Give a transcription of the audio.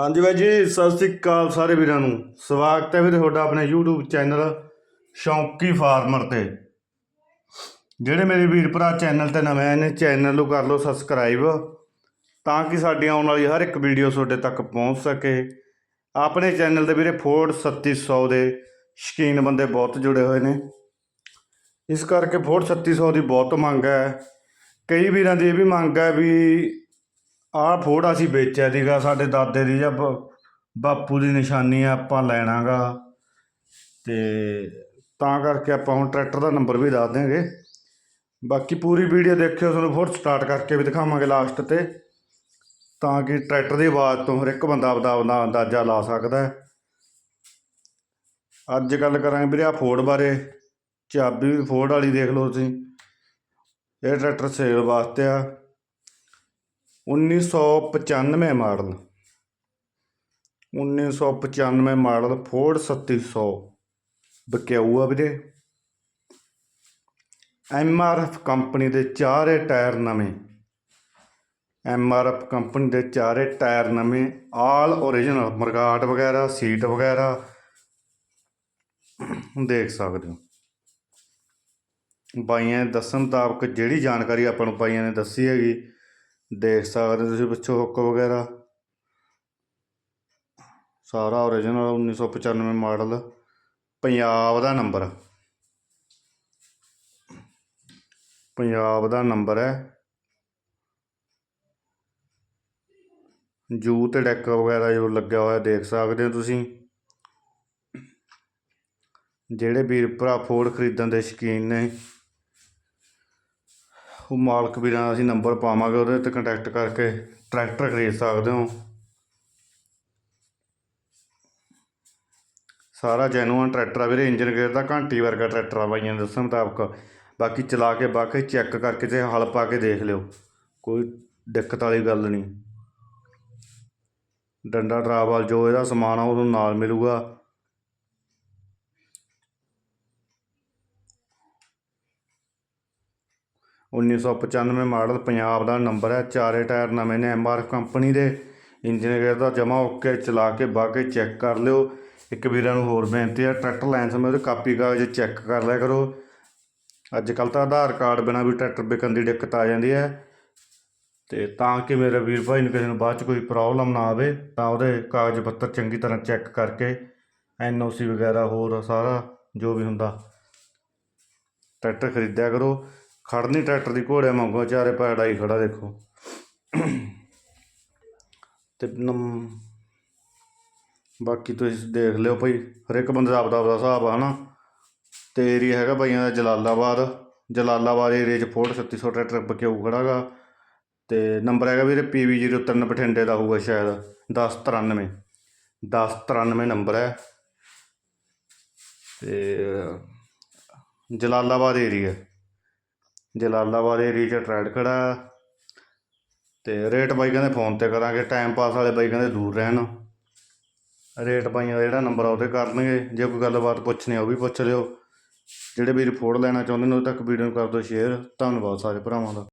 ਹਾਂਜੀ ਬਾਈ ਜੀ, ਸਤਿ ਸ੍ਰੀ ਅਕਾਲ ਸਾਰੇ ਵੀਰਾਂ ਨੂੰ। ਸਵਾਗਤ ਹੈ ਵੀਰੇ ਤੁਹਾਡਾ ਆਪਣੇ YouTube ਚੈਨਲ ਸ਼ੌਂਕੀ ਫਾਰਮਰ ਤੇ। ਜਿਹੜੇ ਮੇਰੇ ਵੀਰ ਭਰਾ ਚੈਨਲ ਤੇ ਨਵੇਂ ਆਏ ਨੇ, ਚੈਨਲ ਨੂੰ ਕਰ ਲਓ ਸਬਸਕ੍ਰਾਈਬ ਤਾਂ ਕਿ ਸਾਡੀ ਆਉਣ ਵਾਲੀ ਹਰ ਇੱਕ ਵੀਡੀਓ ਤੁਹਾਡੇ ਤੱਕ ਪਹੁੰਚ ਸਕੇ। ਆਪਣੇ ਚੈਨਲ ਦੇ ਵੀਰੇ ਫੋਰਡ 3700 ਦੇ ਸ਼ਕੀਨ ਬੰਦੇ ਬਹੁਤ ਜੁੜੇ ਹੋਏ ਨੇ। ਇਸ ਕਰਕੇ ਫੋਰਡ 3600 ਦੀ ਬਹੁਤ ਮੰਗ ਹੈ। ਕਈ ਵੀਰਾਂ ਦੀ ਇਹ ਵੀ ਮੰਗ ਹੈ ਵੀ ਆਹ ਫੋੜ ਅਸੀਂ ਵੇਚਿਆ ਸੀਗਾ, ਸਾਡੇ ਦਾਦੇ ਦੀ ਜਾਂ ਬ- ਬਾਪੂ ਦੀ ਨਿਸ਼ਾਨੀ ਆ, ਆਪਾਂ ਲੈਣਾਗਾ। ਤੇ ਤਾਂ ਕਰਕੇ ਆਪਾਂ ਹੁਣ ਟਰੈਕਟਰ ਦਾ ਨੰਬਰ ਵੀ ਦੱਸ ਦਿਆਂਗੇ। ਬਾਕੀ ਪੂਰੀ ਵੀਡੀਓ ਦੇਖਿਓ, ਤੁਹਾਨੂੰ ਫੋੜ ਸਟਾਰਟ ਕਰਕੇ ਵੀ ਦਿਖਾਵਾਂਗੇ ਲਾਸਟ ਤੇ। ਤਾਂ ਕਿ ਟਰੈਕਟਰ ਦੀ ਆਵਾਜ਼ ਤੋਂ ਹਰ ਇੱਕ ਬੰਦਾ ਆਪਦਾ ਆਪਦਾ ਅੰਦਾਜ਼ਾ ਲਾ ਸਕਦਾ ਹੈ। ਅੱਜ ਗੱਲ ਕਰਾਂਗੇ ਵੀਰੇ ਆ ਫੋਰਡ ਬਾਰੇ। ਚਾਬੀ ਫੋਰਡ ਵਾਲੀ ਦੇਖ ਲਓ ਤੁਸੀਂ। ਇਹ ਟਰੈਕਟਰ ਸੇਲ ਵਾਸਤੇ ਆ। 1995 ਮਾਡਲ। 1995 ਮਾਡਲ ਫੋਰਡ 3700 ਵਿਕਿਆਊ ਆ ਵੀਰੇ। ਐਮਆਰਐਫ ਕੰਪਨੀ ਦੇ ਚਾਰੇ ਟਾਇਰ ਨਵੇਂ। ਐਮਆਰਐਫ ਕੰਪਨੀ ਦੇ ਚਾਰੇ ਟਾਇਰ ਨਵੇਂ। ਆਲ ਓਰੀਜਨਲ ਮਰਗਾਟ ਵਗੈਰਾ, ਸੀਟ ਵਗੈਰਾ। ਦੇਖ ਸਕਦੇ ਹੋ। ਬਾਈਆਂ ਦੇ ਦੱਸਣ ਮੁਤਾਬਕ ਜਿਹੜੀ ਜਾਣਕਾਰੀ ਆਪਾਂ ਨੂੰ ਬਾਈਆਂ ਨੇ ਦੱਸੀ ਹੈਗੀ ਦੇਖ ਸਕਦੇ ਹੋ ਤੁਸੀਂ ਪਿੱਛੋਂ ਹੁੱਕ ਵਗੈਰਾ। ਸਾਰਾ ਓਰੀਜਨਲ 1995 ਮਾਡਲ ਪੰਜਾਬ ਦਾ ਨੰਬਰ ਪੰਜਾਬ ਦਾ ਨੰਬਰ ਹੈ। ਜੂ ਤੇ ਡੈਕ ਵਗੈਰਾ ਜੋ ਲੱਗਿਆ ਹੋਇਆ ਦੇਖ ਸਕਦੇ ਹੋ ਤੁਸੀਂ। ਜਿਹੜੇ ਵੀਰ ਭਰਾ ਫੋਰਡ ਖਰੀਦਣ ਦੇ ਸ਼ੌਕੀਨ ਨੇ। ਉਹ ਮਾਲਕ ਵੀਰਾਂ ਦਾ ਅਸੀਂ ਨੰਬਰ ਪਾਵਾਂਗੇ ਉਹਦੇ ਤੇ ਕੰਟੈਕਟ ਕਰਕੇ ਟਰੈਕਟਰ ਖਰੀਦ ਸਕਦੇ ਹੋ। ਸਾਰਾ ਜੈਨੂਅਨ ਟਰੈਕਟਰ ਆ ਵੀਰੇ ਇੰਜਨ ਗੇਅਰ ਦਾ ਘੰਟੀ ਵਰਗਾ ਟਰੈਕਟਰ ਆ ਬਾਈਆਂ ਦੇ ਦੱਸਣ ਮੁਤਾਬਕ। ਬਾਕੀ ਚਲਾ ਕੇ ਬਾਕੀ ਚੈੱਕ ਕਰਕੇ ਤੇ ਹਲ ਪਾ ਕੇ ਦੇਖ ਲਿਓ। ਕੋਈ ਦਿੱਕਤ ਵਾਲੀ ਗੱਲ ਨਹੀਂ। ਡੰਡਾ ਟਰਾਵਲ ਜੋ ਇਹਦਾ ਸਮਾਨ ਆ, ਉਹਨੂੰ ਨਾਲ ਮਿਲੂਗਾ। ਉੱਨੀ ਸੌ ਪਚਾਨਵੇਂ ਮਾਡਲ ਪੰਜਾਬ ਦਾ ਨੰਬਰ ਹੈ। ਚਾਰੇ ਟਾਇਰ ਨਵੇਂ ਨੇ। ਐਮਆਰ ਕੰਪਨੀ ਦੇ ਇੰਜਨ ਗੇਅਰ ਦਾ ਜਮਾ ਓਕੇ ਚਲਾ ਕੇ ਬਾਕੀ ਚੈੱਕ ਕਰ ਲਿਓ। ਇੱਕ ਵੀਰਾਂ ਨੂੰ ਹੋਰ ਬੇਨਤੀ ਹੈ, ਟਰੈਕਟਰ ਲੈਣ ਸਮੇਂ ਉਹਦੇ ਕਾਪੀ ਕਾਗਜ਼ ਚੈੱਕ ਕਰ ਲਿਆ ਕਰੋ। ਅੱਜ ਕੱਲ੍ਹ ਤਾਂ ਆਧਾਰ ਕਾਰਡ ਬਿਨਾਂ ਵੀ ਟਰੈਕਟਰ ਵਿਕਣ ਦੀ ਦਿੱਕਤ ਆ ਜਾਂਦੀ ਹੈ। ਤੇ ਤਾਂ ਕਿ ਮੇਰੇ ਵੀਰ ਭਾਈ ਨੂੰ ਕਿਸੇ ਨੂੰ ਬਾਅਦ ਚ ਕੋਈ ਪ੍ਰੋਬਲਮ ਨਾ ਆਵੇ, ਤਾਂ ਉਹਦੇ ਕਾਗਜ਼ ਪੱਤਰ ਚੰਗੀ ਤਰ੍ਹਾਂ ਚੈੱਕ ਕਰਕੇ ਐਨਓਸੀ ਵਗੈਰਾ ਹੋਰ ਸਾਰਾ ਜੋ ਵੀ ਹੁੰਦਾ, ਟਰੈਕਟਰ ਖਰੀਦਿਆ ਕਰੋ। ਖੜਨੀ ਟਰੈਕਟਰ ਦੀ ਘੋੜੇ ਮੰਗੋ ਚਾਰੇ ਪੈੜਾ ਹੀ ਖੜਾ ਦੇਖੋ। ਤੇ ਬਾਕੀ ਤੁਸੀਂ ਦੇਖ ਲਿਓ ਭਾਈ, ਹਰ ਇੱਕ ਬੰਦੇ ਦਾ ਆਪਦਾ ਆਪਦਾ ਹਿਸਾਬ ਆ, ਹਨਾ। ਤੇ ਏਰੀਆ ਹੈਗਾ ਭਾਈਆਂ ਦਾ ਜਲਾਲਾਬਾਦ। ਜਲਾਲਾਬਾਦ ਏਰੀਆ 'ਚ ਫੋਰਡ 3600 ਟਰੈਕਟਰ ਬਕਿਆਊ ਖੜਾਗਾ ਤੇ ਨੰਬਰ ਹੈਗਾ ਵੀਰੇ PV 03 ਬਠਿੰਡੇ ਦਾ ਹੋਊਗਾ ਸ਼ਾਇਦ 1093 1093 ਨੰਬਰ ਹੈ। ਤੇ ਜਲਾਲਾਬਾਦ ਏਰੀਆ ਜਲਾਲਾਬਾਦ ਏਰੀਆ 'ਚ ਟਰੈਡ ਖੜਾ। ਤੇ ਰੇਟ ਬਾਈ ਕਹਿੰਦੇ ਫੋਨ ਤੇ ਕਰਾਂਗੇ। ਟਾਈਮ ਪਾਸ ਵਾਲੇ ਬਾਈ ਕਹਿੰਦੇ ਦੂਰ ਰਹਿਣ। ਰੇਟ ਬਾਈਆਂ ਦਾ ਜਿਹੜਾ ਨੰਬਰ ਆ ਉਹਦੇ ਕਰਨਗੇ। ਜੇ ਕੋਈ ਗੱਲਬਾਤ ਪੁੱਛਣੀ ਆ ਉਹ ਵੀ ਪੁੱਛ ਲਿਓ। ਜਿਹੜੇ ਵੀ ਫੋੜ ਲੈਣਾ ਚਾਹੁੰਦੇ ਨੇ ਉਦੋਂ ਤੱਕ ਵੀਡੀਓ ਨੂੰ ਕਰ ਦਿਓ ਸ਼ੇਅਰ ਧੰਨਵਾਦ ਸਾਰੇ ਭਰਾਵਾਂ ਦਾ।